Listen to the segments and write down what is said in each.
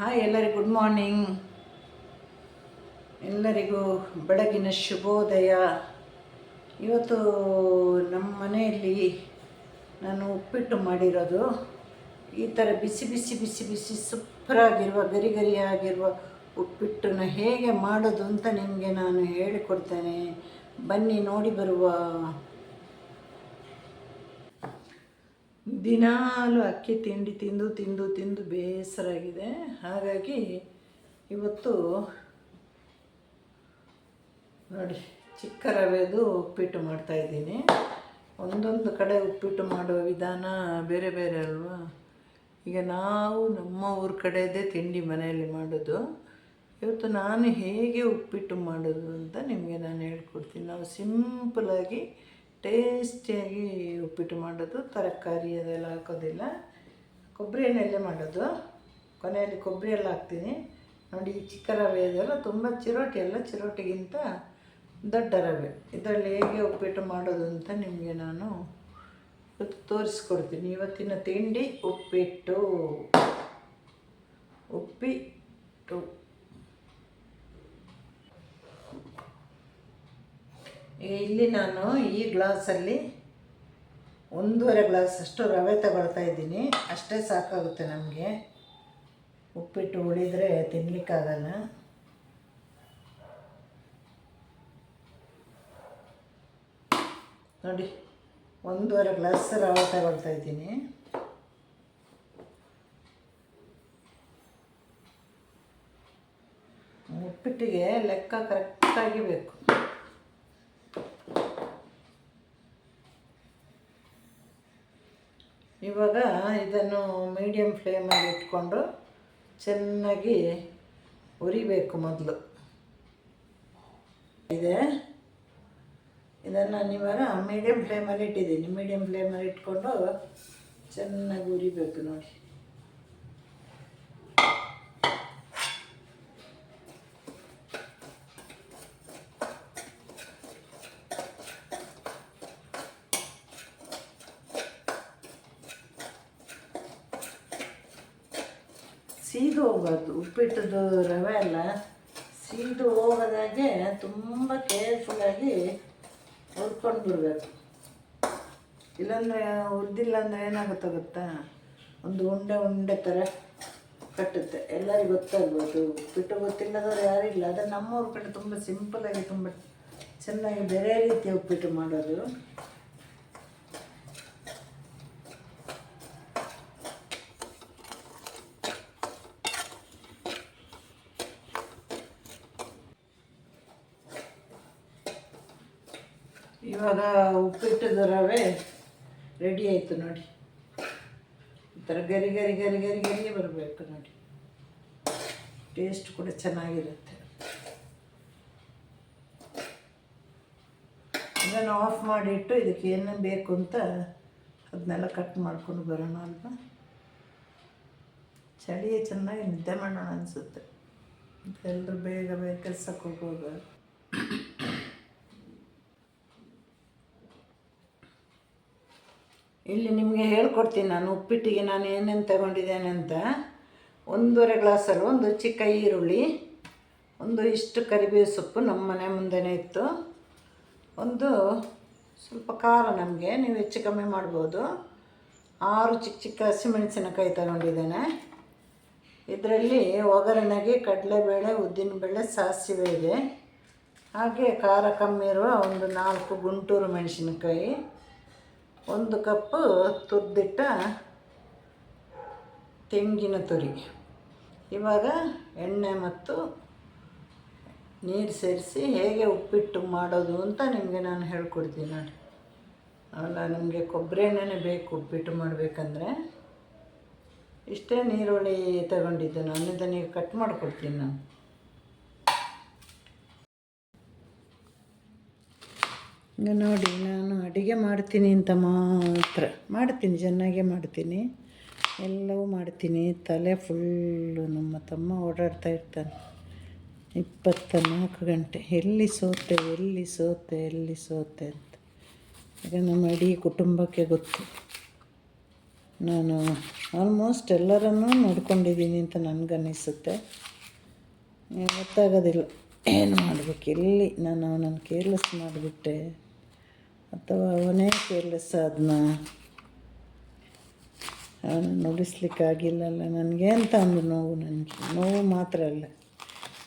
Hi ಎಲ್ಲರಿಗೂ good morning ಎಲ್ಲರಿಗೂ ಬೆಳಗಿನ ಶುಭೋದಯ. ಇವತ್ತು ನಮ್ಮ ಮನೆಯಲ್ಲಿ ನಾನು ಉಪ್ಪಿಟ್ಟು ಮಾಡಿರೋದು. ಈ ಥರ ಬಿಸಿ ಬಿಸಿ ಬಿಸಿ ಬಿಸಿ ಸೂಪರಾಗಿರುವ, ಗರಿ, ಗರಿಯಾಗಿರುವ ಉಪ್ಪಿಟ್ಟನ್ನು ಹೇಗೆ ಮಾಡೋದು ಅಂತ ನಿಮಗೆ ನಾನು ಹೇಳಿಕೊಡ್ತೇನೆ. ಬನ್ನಿ, ನೋಡಿ ಬರುವ ದಿನಾಲು ಅಕ್ಕಿ ತಿಂಡಿ ತಿಂದು ತಿಂದು ತಿಂದು ಬೇಸರಾಗಿದೆ. ಹಾಗಾಗಿ ಇವತ್ತು ನೋಡಿ, ಚಿಕ್ಕ ರವೆದು ಉಪ್ಪಿಟ್ಟು ಮಾಡ್ತಾಯಿದ್ದೀನಿ ಒಂದೊಂದು ಕಡೆ ಉಪ್ಪಿಟ್ಟು ಮಾಡುವ ವಿಧಾನ ಬೇರೆ ಬೇರೆ ಅಲ್ವಾ? ಈಗ ನಾವು ನಮ್ಮ ಊರ ಕಡೆದೇ ತಿಂಡಿ ಮನೆಯಲ್ಲಿ ಮಾಡೋದು. ಇವತ್ತು ನಾನು ಹೇಗೆ ಉಪ್ಪಿಟ್ಟು ಮಾಡೋದು ಅಂತ ನಿಮಗೆ ನಾನು ಹೇಳ್ಕೊಡ್ತೀನಿ. ನಾವು ಸಿಂಪಲಾಗಿ ಟೇಸ್ಟಿಯಾಗಿ ಉಪ್ಪಿಟ್ಟು ಮಾಡೋದು, ತರಕಾರಿ ಅದೆಲ್ಲ ಹಾಕೋದಿಲ್ಲ. ಕೊಬ್ಬರಿ ಎಣ್ಣೆಯಲ್ಲೇ ಮಾಡೋದು. ಕೊನೆಯಲ್ಲಿ ಕೊಬ್ಬರಿ ಎಲ್ಲ ಹಾಕ್ತೀನಿ. ನೋಡಿ ಚಿಕ್ಕ ರವೆ ಇದೆಲ್ಲ ತುಂಬ ಚಿರೋಟಿ ಎಲ್ಲ ಚಿರೋಟಿಗಿಂತ ದೊಡ್ಡ ರವೆ. ಇದರಲ್ಲಿ ಹೇಗೆ ಉಪ್ಪಿಟ್ಟು ಮಾಡೋದು ಅಂತ ನಿಮಗೆ ನಾನು ತೋರಿಸ್ಕೊಡ್ತೀನಿ. ಇವತ್ತಿನ ತಿಂಡಿ ಉಪ್ಪಿಟ್ಟು. ಉಪ್ಪಿಟ್ಟು. ಇಲ್ಲಿ ನಾನು ಈ ಗ್ಲಾಸಲ್ಲಿ ಒಂದೂವರೆ ಗ್ಲಾಸ್ ಅಷ್ಟು ರವೆ ತಗೊಳ್ತಾ ಇದ್ದೀನಿ. ಅಷ್ಟೇ ಸಾಕಾಗುತ್ತೆ ನಮಗೆ. ಉಪ್ಪಿಟ್ಟು ಉಳಿದರೆ ತಿನ್ನಲಿಕ್ಕಾಗಲ್ಲ ನೋಡಿ, ಒಂದೂವರೆ ಗ್ಲಾಸ್ ರವೆ ತಗೊಳ್ತಾ ಇದ್ದೀನಿ. ಉಪ್ಪಿಟ್ಟಿಗೆ ಲೆಕ್ಕ ಕರೆಕ್ಟಾಗಿ ಬೇಕು. ಇವಾಗ ಇದನ್ನು ಮೀಡಿಯಮ್ ಫ್ಲೇಮಲ್ಲಿ ಇಟ್ಕೊಂಡು ಚೆನ್ನಾಗಿ ಉರಿಬೇಕು ಮೊದಲು. ಇದೆ. ಇದನ್ನು ನಾನು ಇವಾಗ ಮೀಡಿಯಮ್ ಫ್ಲೇಮಲ್ಲಿ ಇಟ್ಟಿದ್ದೀನಿ. ಮೀಡಿಯಮ್ ಫ್ಲೇಮಲ್ಲಿ ಇಟ್ಕೊಂಡು ಚೆನ್ನಾಗಿ ಉರಿಬೇಕು ನೋಡಿ. ಸೀದು ಹೋಗೋದು, ಉಪ್ಪಿಟ್ಟದ್ದು ರವೆ ಎಲ್ಲ ಸೀದು ಹೋಗೋದಾಗೆ ತುಂಬ ಕೇರ್ಫುಲ್ಲಾಗಿ ಹುರ್ಕೊಂಡು ಬಿಡಬೇಕು. ಇಲ್ಲಾಂದರೆ ಹುರಿದಿಲ್ಲ ಅಂದರೆ ಏನಾಗುತ್ತೆ ಗೊತ್ತಾ? ಒಂದು ಉಂಡೆ ಉಂಡೆ ಥರ ಕಟ್ಟುತ್ತೆ. ಎಲ್ಲರಿಗೂ ಗೊತ್ತಾಗ್ಬೋದು. ಉಪ್ಪಿಟ್ಟು ಗೊತ್ತಿಲ್ಲದವ್ರು ಯಾರಿಲ್ಲ ಅದು ನಮ್ಮವ್ರ ಕಡೆ ತುಂಬ ಸಿಂಪಲ್ಲಾಗಿ ತುಂಬ ಚೆನ್ನಾಗಿ ಬೇರೆ ರೀತಿಯ ಉಪ್ಪಿಟ್ಟು ಮಾಡೋದು. ಇವಾಗ ಉಪ್ಪಿಟ್ಟದ ರವೆ ರೆಡಿ ಆಯಿತು ನೋಡಿ. ಈ ಥರ ಗರಿ ಗರಿ ಗರಿ ಗರಿ ಗರಿ ಬರಬೇಕು ನೋಡಿ. ಟೇಸ್ಟ್ ಕೂಡ ಚೆನ್ನಾಗಿರುತ್ತೆ. ಇದನ್ನು ಆಫ್ ಮಾಡಿಟ್ಟು ಇದಕ್ಕೆ ಏನೇನು ಬೇಕು ಅಂತ ಅದನ್ನೆಲ್ಲ ಕಟ್ ಮಾಡ್ಕೊಂಡು ಬರೋಣ ಅಲ್ವಾ? ಚಳಿ ಚೆನ್ನಾಗಿ ನಿದ್ದೆ ಮಾಡೋಣ ಅನಿಸುತ್ತೆ. ಎಲ್ಲರೂ ಬೇಗ ಬೇಗ ಕೆಲ್ಸಕ್ಕೆ ಹೋಗುವಾಗ. ಇಲ್ಲಿ ನಿಮಗೆ ಹೇಳ್ಕೊಡ್ತೀನಿ ನಾನು ಉಪ್ಪಿಟ್ಟಿಗೆ ನಾನು ಏನೇನು ತಗೊಂಡಿದ್ದೇನೆ ಅಂತ. ಒಂದೂವರೆ ಗ್ಲಾಸಲ್ಲಿ ಒಂದು ಚಿಕ್ಕ ಈರುಳ್ಳಿ, ಒಂದು ಇಷ್ಟು ಕರಿಬೇವು ಸೊಪ್ಪು ನಮ್ಮ ಮನೆ ಮುಂದೆನೇ ಇತ್ತು. ಒಂದು ಸ್ವಲ್ಪ ಖಾರ ನಮಗೆ, ನೀವು ಹೆಚ್ಚು ಕಮ್ಮಿ ಮಾಡ್ಬೋದು. ಆರು ಚಿಕ್ಕ ಚಿಕ್ಕ ಹಸಿಮೆಣಸಿನಕಾಯಿ ತಗೊಂಡಿದ್ದೇನೆ. ಇದರಲ್ಲಿ ಒಗ್ಗರಣೆಗೆ ಕಡಲೆಬೇಳೆ, ಉದ್ದಿನಬೇಳೆ, ಸಾಸಿವೆ ಇದೆ. ಹಾಗೆ ಖಾರ ಕಮ್ಮಿ ಇರುವ ಒಂದು ನಾಲ್ಕು ಗುಂಟೂರು ಮೆಣಸಿನಕಾಯಿ. ಒಂದು ಕಪ್ಪು ತುರ್ದಿಟ್ಟ ತೆಂಗಿನ ತುರಿ. ಇವಾಗ ಎಣ್ಣೆ ಮತ್ತು ನೀರು ಸೇರಿಸಿ ಹೇಗೆ ಉಪ್ಪಿಟ್ಟು ಮಾಡೋದು ಅಂತ ನಿಮಗೆ ನಾನು ಹೇಳ್ಕೊಡ್ತೀನಿ ನೋಡಿ. ಅಲ್ಲ, ನಿಮಗೆ ಕೊಬ್ಬರಿ ಎಣ್ಣೆನೇ ಬೇಕು ಉಪ್ಪಿಟ್ಟು ಮಾಡಬೇಕಂದ್ರೆ. ಇಷ್ಟೇ ನೀರುಳ್ಳಿ ತಗೊಂಡಿದ್ದೆ ನಾನು. ಇದನ್ನು ಕಟ್ ಮಾಡಿಕೊಡ್ತೀನಿ ನಾನು. ಈಗ ನೋಡಿ, ನಾನು ಅಡುಗೆ ಮಾಡ್ತೀನಿ ಅಂತ ಮಾತ್ರ. ಮಾಡ್ತೀನಿ, ಚೆನ್ನಾಗೇ ಮಾಡ್ತೀನಿ. ಎಲ್ಲವೂ ಮಾಡ್ತೀನಿ. ತಲೆ ಫುಲ್ಲು ನಮ್ಮ ತಮ್ಮ ಓಡಾಡ್ತಾ ಇರ್ತಾನೆ. ಇಪ್ಪತ್ತ ನಾಲ್ಕು ಗಂಟೆ. ಎಲ್ಲಿ ಸೋತೆ ಎಲ್ಲಿ ಸೋತೆ ಎಲ್ಲಿ ಸೋತೆ ಅಂತ. ಈಗ ನಮ್ಮ ಇಡೀ ಕುಟುಂಬಕ್ಕೆ ಗೊತ್ತು. ನಾನು ಆಲ್ಮೋಸ್ಟ್ ಎಲ್ಲರನ್ನೂ ನೋಡ್ಕೊಂಡಿದ್ದೀನಿ ಅಂತ ನನಗನ್ನಿಸುತ್ತೆ. ಗೊತ್ತಾಗೋದಿಲ್ಲ. ಏನು ಮಾಡಬೇಕು? ಎಲ್ಲಿ ನಾನು ಅವನನ್ನು ಕೇರ್ಲೆಸ್ ಮಾಡಿಬಿಟ್ಟೆ? ಅಥವಾ ಅವನೇ ಕೇರ್ಲೆಸ್ ಅದನ್ನ ಅವನು ನುಡಿಸ್ಲಿಕ್ಕಾಗಿಲ್ಲಲ್ಲ. ನನಗೆ ಅಂತ ಒಂದು ನೋವು ನನಗೆ? ನೋವು ಮಾತ್ರ ಅಲ್ಲ.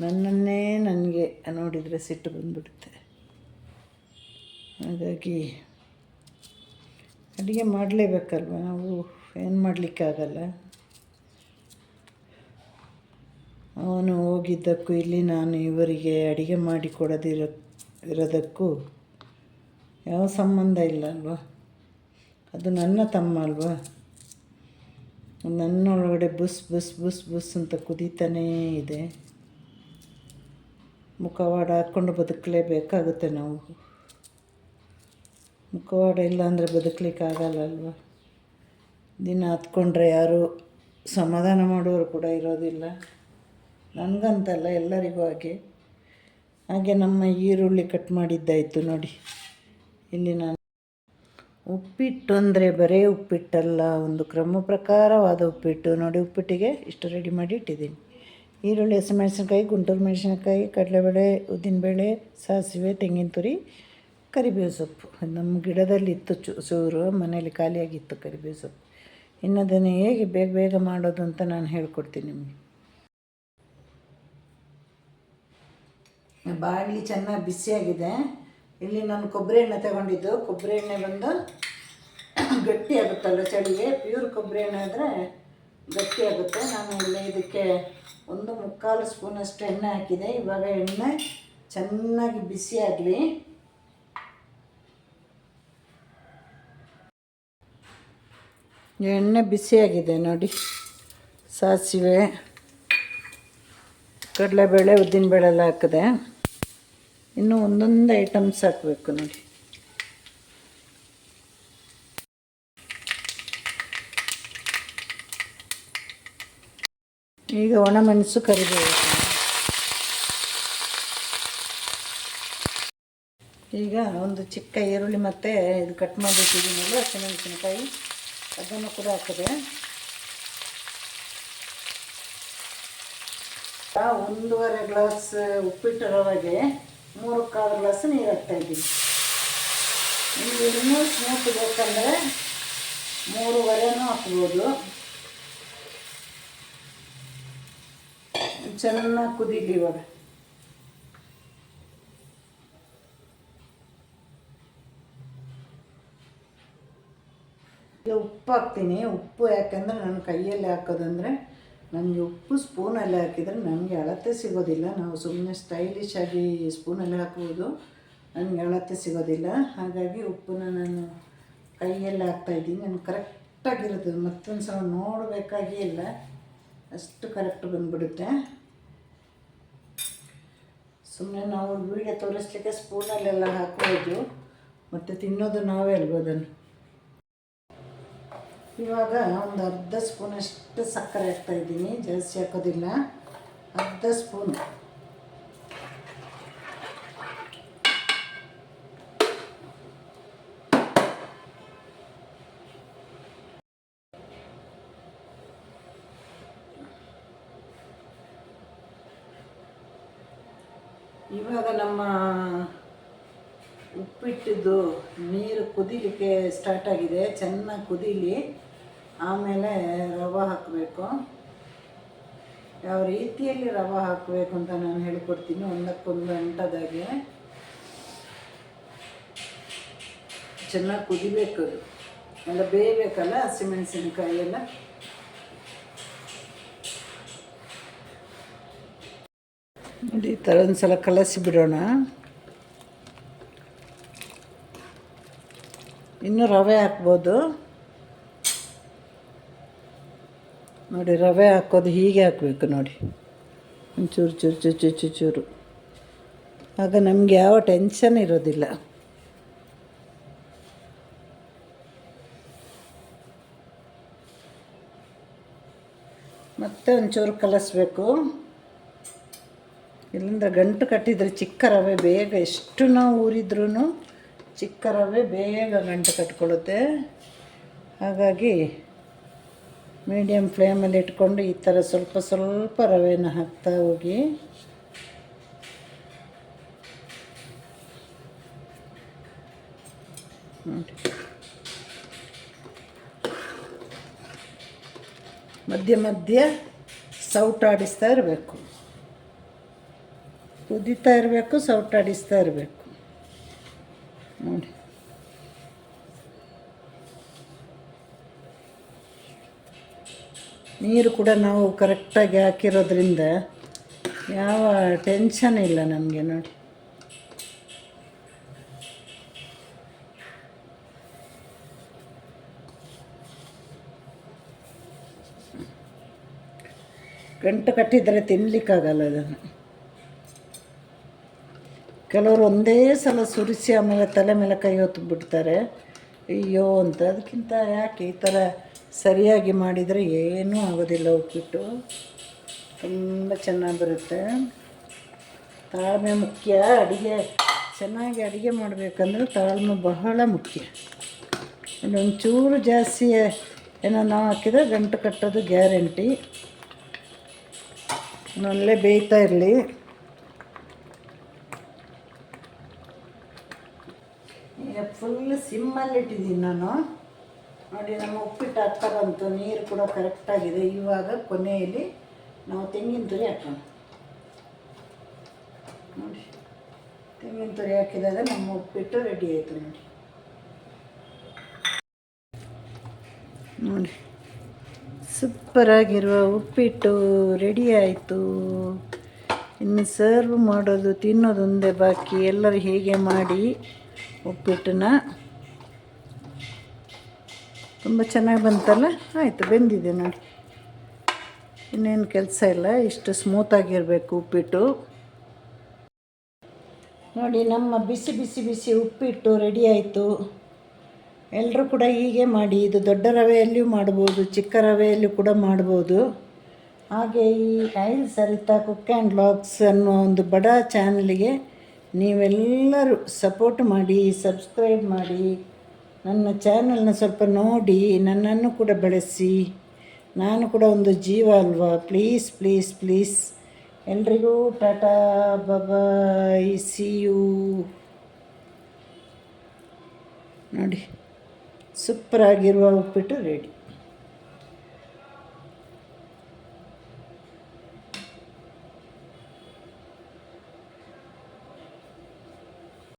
ನನ್ನನ್ನೇ ನನಗೆ ನೋಡಿದರೆ ಸಿಟ್ಟು ಬಂದುಬಿಡುತ್ತೆ. ಹಾಗಾಗಿ ಅಡುಗೆ ಮಾಡಲೇಬೇಕಲ್ವ? ನಾವು ಏನು ಮಾಡಲಿಕ್ಕಾಗಲ್ಲ? ಅವನು ಹೋಗಿದ್ದಕ್ಕೂ ಇಲ್ಲಿ ನಾನು ಇವರಿಗೆ ಅಡುಗೆ ಮಾಡಿ ಕೊಡದಿರೋ ಇರೋದಕ್ಕೂ ಯಾವ ಸಂಬಂಧ ಇಲ್ಲ ಅಲ್ವಾ ಅದು ನನ್ನ ತಮ್ಮ ಅಲ್ವಾ? ನನ್ನೊಳಗಡೆ ಬುಸ್ ಬುಸ್ ಬುಸ್ ಬುಸ್ ಅಂತ ಕುದೀತಾನೇ ಇದೆ. ಮುಖವಾಡ ಹಾಕ್ಕೊಂಡು ಬದುಕಲೇಬೇಕಾಗುತ್ತೆ ನಾವು. ಮುಖವಾಡ ಇಲ್ಲ ಅಂದರೆ ಬದುಕಲಿಕ್ಕೆ ಆಗಲ್ಲ ಅಲ್ವಾ ದಿನ ಹತ್ಕೊಂಡ್ರೆ ಯಾರು ಸಮಾಧಾನ ಮಾಡೋರು ಕೂಡ ಇರೋದಿಲ್ಲ. ನನಗಂತಲ್ಲ ಎಲ್ಲರಿಗೂ ಹಾಗೆ. ಹಾಗೆ ನಮ್ಮ ಈರುಳ್ಳಿ ಕಟ್ ಮಾಡಿದ್ದಾಯಿತು ನೋಡಿ. ಇಲ್ಲಿ ನಾನು ಉಪ್ಪಿಟ್ಟು ಅಂದರೆ ಬರೀ ಉಪ್ಪಿಟ್ಟಲ್ಲ, ಒಂದು ಕ್ರಮ ಪ್ರಕಾರವಾದ ಉಪ್ಪಿಟ್ಟು. ನೋಡಿ ಉಪ್ಪಿಟ್ಟಿಗೆ ಇಷ್ಟು ರೆಡಿ ಮಾಡಿ ಇಟ್ಟಿದ್ದೀನಿ. ಈರುಳ್ಳಿ, ಹಸಿಮೆಣಸಿನ್ಕಾಯಿ, ಗುಂಟೂರು ಮೆಣಸಿನಕಾಯಿ, ಕಡಲೆಬೇಳೆ, ಉದ್ದಿನಬೇಳೆ, ಸಾಸಿವೆ, ತೆಂಗಿನ ತುರಿ, ಕರಿಬೇವು ಸೊಪ್ಪು. ನಮ್ಮ ಗಿಡದಲ್ಲಿ ಇತ್ತು ಚು ಚೂರು ಮನೇಲಿ ಖಾಲಿಯಾಗಿತ್ತು ಕರಿಬೇವು ಸೊಪ್ಪು. ಇನ್ನದನ್ನು ಹೇಗೆ ಬೇಗ ಬೇಗ ಮಾಡೋದು ಅಂತ ನಾನು ಹೇಳ್ಕೊಡ್ತೀನಿ ನಿಮಗೆ. ಬಾಣಲಿ ಚೆನ್ನಾಗಿ ಬಿಸಿಯಾಗಿದೆ. ಇಲ್ಲಿ ನಾನು ಕೊಬ್ಬರಿ ಎಣ್ಣೆ ತಗೊಂಡಿದ್ದು. ಕೊಬ್ಬರಿ ಎಣ್ಣೆ ಬಂದು ಗಟ್ಟಿ ಆಗುತ್ತಲ್ಲ ಚಳಿಗೆ? ಪ್ಯೂರ್ ಕೊಬ್ಬರಿ ಎಣ್ಣೆ ಆದರೆ ಗಟ್ಟಿ ಆಗುತ್ತೆ. ನಾನು ಇಲ್ಲಿ ಇದಕ್ಕೆ ಒಂದು ಮುಕ್ಕಾಲು ಸ್ಪೂನಷ್ಟು ಎಣ್ಣೆ ಹಾಕಿದೆ. ಇವಾಗ ಎಣ್ಣೆ ಚೆನ್ನಾಗಿ ಬಿಸಿ ಆಗಲಿ. ಎಣ್ಣೆ ಬಿಸಿಯಾಗಿದೆ ನೋಡಿ. ಸಾಸಿವೆ, ಕಡಲೆಬೇಳೆ ಉದ್ದಿನಬೇಳೆ ಎಲ್ಲ ಹಾಕಿದೆ. ಇನ್ನು ಒಂದೊಂದು ಐಟಮ್ಸ್ ಹಾಕಬೇಕು ನೋಡಿ. ಈಗ ಒಣಮೆಣಸು ಕರಿಬೇಕು ಈಗ ಒಂದು ಚಿಕ್ಕ ಈರುಳ್ಳಿ ಮತ್ತು ಇದು ಕಟ್ ಮಾಡಿಟ್ಟಿದ್ದೀನಲ್ಲ ಹಸಿಮೆಣಸಿನಕಾಯಿ. ಅದನ್ನು ಕೂಡ ಹಾಕಿದೆ. ಒಂದೂವರೆ ಗ್ಲಾಸ್ ಉಪ್ಪಿಟ್ಟು ಮೂರು ಕಾಲು ಗ್ಲಾಸ್ ನೀರು ಹಾಕ್ತಾಯಿದ್ದೀನಿ ನಿಮಗೆ ಇನ್ನೂ ಸ್ಮೂತ್ ಬೇಕಂದರೆ ಮೂರುವರೆನೂ ಹಾಕ್ಬೋದು. ಚೆನ್ನಾಗಿ ಕುದೀಲಿ ಇವಾಗ. ಉಪ್ಪು ಹಾಕ್ತೀನಿ. ಉಪ್ಪು ಯಾಕೆಂದ್ರೆ ನನ್ನ ಕೈಯಲ್ಲಿ ಹಾಕೋದಂದರೆ ನನಗೆ ಉಪ್ಪು ಸ್ಪೂನಲ್ಲಿ ಹಾಕಿದರೆ ನನಗೆ ಅಳತೆ ಸಿಗೋದಿಲ್ಲ. ನಾವು ಸುಮ್ಮನೆ ಸ್ಟೈಲಿಶ್ ಆಗಿ ಸ್ಪೂನಲ್ಲಿ ಹಾಕುವುದು ನನಗೆ ಅಳತೆ ಸಿಗೋದಿಲ್ಲ. ಹಾಗಾಗಿ ಉಪ್ಪನ್ನ ನಾನು ಕೈಯಲ್ಲಿ ಹಾಕ್ತಾಯಿದ್ದೀನಿ ನಾನು ಕರೆಕ್ಟಾಗಿರುತ್ತೆ ಮತ್ತೊಂದು ಸಲ ನೋಡಬೇಕಾಗೇ ಇಲ್ಲ. ಅಷ್ಟು ಕರೆಕ್ಟ್ ಬಂದುಬಿಡುತ್ತೆ. ಸುಮ್ಮನೆ ನಾವು ವೀಡಿಯೋ ತೋರಿಸ್ಲಿಕ್ಕೆ ಸ್ಪೂನಲ್ಲೆಲ್ಲ ಹಾಕ್ಬೋದು. ಮತ್ತು ತಿನ್ನೋದು ನಾವೇ ಅಲ್ಬೋದನ್ನು ಇವಾಗ ಒಂದು ಅರ್ಧ ಸ್ಪೂನಷ್ಟು ಸಕ್ಕರೆ ಹಾಕ್ತಾಯಿದ್ದೀನಿ ಜಾಸ್ತಿ ಹಾಕೋದಿಲ್ಲ. ಅರ್ಧ ಸ್ಪೂನ್. ಇವಾಗ ನಮ್ಮ ಉಪ್ಪಿಟ್ಟಿದ್ದು ನೀರು ಕುದಿಲಿಕ್ಕೆ ಸ್ಟಾರ್ಟ್ ಆಗಿದೆ, ಚೆನ್ನಾಗಿ ಕುದೀಲಿ. ಆಮೇಲೆ ರವೆ ಹಾಕಬೇಕು. ಯಾವ ರೀತಿಯಲ್ಲಿ ರವೆ ಹಾಕಬೇಕು ಅಂತ ನಾನು ಹೇಳ್ಕೊಡ್ತೀನಿ, ಒಂದಕ್ಕೊಂದು ಅಂಟದಾಗೆ. ಚೆನ್ನಾಗಿ ಕುದಿಬೇಕು ಅದು. ಎಲ್ಲ ಬೇಯಬೇಕಲ್ಲ ಹಸಿಮೆಣಸಿನಕಾಯಿ ಎಲ್ಲ ನೋಡಿ, ಈ ಥರ ಒಂದು ಸಲ ಕಲಸಿ ಬಿಡೋಣ. ಇನ್ನೂ ರವೆ ಹಾಕ್ಬೋದು. ನೋಡಿ ರವೆ ಹಾಕೋದು ಹೀಗೆ ಹಾಕಬೇಕು ನೋಡಿ. ಒಂಚೂರು ಚೂರು ಚುಚ್ಚು ಚೂರು ಚೂರು ಚೂರು. ಆಗ ನಮಗೆ ಯಾವ ಟೆನ್ಷನ್ ಇರೋದಿಲ್ಲ. ಮತ್ತೆ ಒಂಚೂರು ಕಲಸಬೇಕು. ಇಲ್ಲಿಂದ ಗಂಟು ಕಟ್ಟಿದರೆ ಚಿಕ್ಕ ರವೆ ಬೇಗ ಎಷ್ಟು ನಾವು ಊರಿದ್ರೂ ಚಿಕ್ಕ ರವೆ ಬೇಗ ಗಂಟು ಕಟ್ಕೊಳ್ಳುತ್ತೆ. ಹಾಗಾಗಿ ಮೀಡಿಯಮ್ ಫ್ಲೇಮಲ್ಲಿ ಇಟ್ಕೊಂಡು ಈ ಥರ ಸ್ವಲ್ಪ ಸ್ವಲ್ಪ ರವೆನ ಹಾಕ್ತಾ ಹೋಗಿ. ಮಧ್ಯ ಮಧ್ಯ ಸೌಟಾಡಿಸ್ತಾ ಇರಬೇಕು. ಕುದೀತಾ ಇರಬೇಕು ಸೌಟಾಡಿಸ್ತಾ ಇರಬೇಕು. ನೋಡಿ. ನೀರು ಕೂಡ ನಾವು ಕರೆಕ್ಟಾಗಿ ಹಾಕಿರೋದ್ರಿಂದ ಯಾವ ಟೆನ್ಷನ್ ಇಲ್ಲ ನಮಗೆ ನೋಡಿ. ಗಂಟು ಕಟ್ಟಿದರೆ ತಿನ್ನಲಿಕ್ಕಾಗಲ್ಲ ಅದನ್ನು. ಕೆಲವರು ಒಂದೇ ಸಲ ಸುರಿಸಿ ಆಮೇಲೆ ತಲೆ ಮೇಲೆ ಕೈ ಹೊತ್ತು ಬಿಡ್ತಾರೆ ಅಯ್ಯೋ ಅಂತ. ಅದಕ್ಕಿಂತ ಯಾಕೆ ಈ ಥರ ಸರಿಯಾಗಿ ಮಾಡಿದರೆ ಏನೂ ಆಗೋದಿಲ್ಲ ಉಪ್ಪಿಟ್ಟು. ತುಂಬ ಚೆನ್ನಾಗಿ ಬರುತ್ತೆ. ತಾಳ್ಮೆ ಮುಖ್ಯ. ಅಡುಗೆ, ಚೆನ್ನಾಗಿ ಅಡುಗೆ ಮಾಡಬೇಕಂದ್ರೆ ತಾಳ್ಮೆ ಬಹಳ ಮುಖ್ಯ. ಒಂಚೂರು ಜಾಸ್ತಿ ಏನೋ ನಾವು ಹಾಕಿದ್ರೆ ಗಂಟು ಕಟ್ಟೋದು ಗ್ಯಾರಂಟಿ. ನಲ್ಲೇ ಬೇಯ್ತಾ ಇರಲಿ. ಈಗ ಫುಲ್ ಸಿಮ್ಮಲ್ಲಿ ಇಟ್ಟಿದ್ದೀನಿ ನಾನು. ನೋಡಿ ನಮ್ಮ ಉಪ್ಪಿಟ್ಟು ಆಗ್ತಾ ಬಂತು ನೀರು ಕೂಡ ಕರೆಕ್ಟಾಗಿದೆ ಇವಾಗ ಕೊನೆಯಲ್ಲಿ ನಾವು ತೆಂಗಿನ ತುರಿ ಹಾಕೋಣ. ನೋಡಿ. ತೆಂಗಿನ ತುರಿ ಹಾಕಿದಾಗ ನಮ್ಮ ಉಪ್ಪಿಟ್ಟು ರೆಡಿ ಆಯಿತು ನೋಡಿ. ನೋಡಿ. ಸೂಪರಾಗಿರುವ ಉಪ್ಪಿಟ್ಟು ರೆಡಿ ಆಯಿತು. ಇನ್ನು ಸರ್ವ್ ಮಾಡೋದು ತಿನ್ನೋದೊಂದೇ ಬಾಕಿ. ಎಲ್ಲರೂ ಹೇಗೆ ಮಾಡಿ ಉಪ್ಪಿಟ್ಟನ್ನ? ತುಂಬ ಚೆನ್ನಾಗಿ ಬಂತಲ್ಲ? ಆಯಿತು, ಬೆಂದಿದೆ ನೋಡಿ. ಇನ್ನೇನು ಕೆಲಸ ಇಲ್ಲ, ಇಷ್ಟು ಸ್ಮೂತಾಗಿರಬೇಕು ಉಪ್ಪಿಟ್ಟು. ನೋಡಿ, ನಮ್ಮ ಬಿಸಿ ಬಿಸಿ ಬಿಸಿ ಉಪ್ಪಿಟ್ಟು ರೆಡಿ ಆಯಿತು. ಎಲ್ಲರೂ ಕೂಡ ಹೀಗೆ ಮಾಡಿ, ಇದು ದೊಡ್ಡ ರವೆಯಲ್ಲಿಯೂ ಮಾಡ್ಬೋದು, ಚಿಕ್ಕ ರವೆಯಲ್ಲಿ ಕೂಡ ಮಾಡ್ಬೋದು. ಹಾಗೆ ಈ ಐಲ್ ಸರಿತಾ ಕುಕ್ ಆ್ಯಂಡ್ ಲಾಗ್ಸ್ ಅನ್ನೋ ಒಂದು ಬಡ ಚಾನಲ್ಗೆ ನೀವೆಲ್ಲರೂ ಸಪೋರ್ಟ್ ಮಾಡಿ ಸಬ್ಸ್ಕ್ರೈಬ್ ಮಾಡಿ. ನನ್ನ ಚಾನಲ್ನ ಸ್ವಲ್ಪ ನೋಡಿ, ನನ್ನನ್ನು ಕೂಡ ಬೆಳೆಸಿ. ನಾನು ಕೂಡ ಒಂದು ಜೀವ ಅಲ್ವಾ? Please please please. ಎಲ್ರಿಗೂ ಟಾಟಾ ಬಾಯ್ ಸಿ ಯು. ನೋಡಿ ಸೂಪರ್ ಸೂಪರಾಗಿರುವ ಉಪ್ಪಿಟ್ಟು ರೆಡಿ.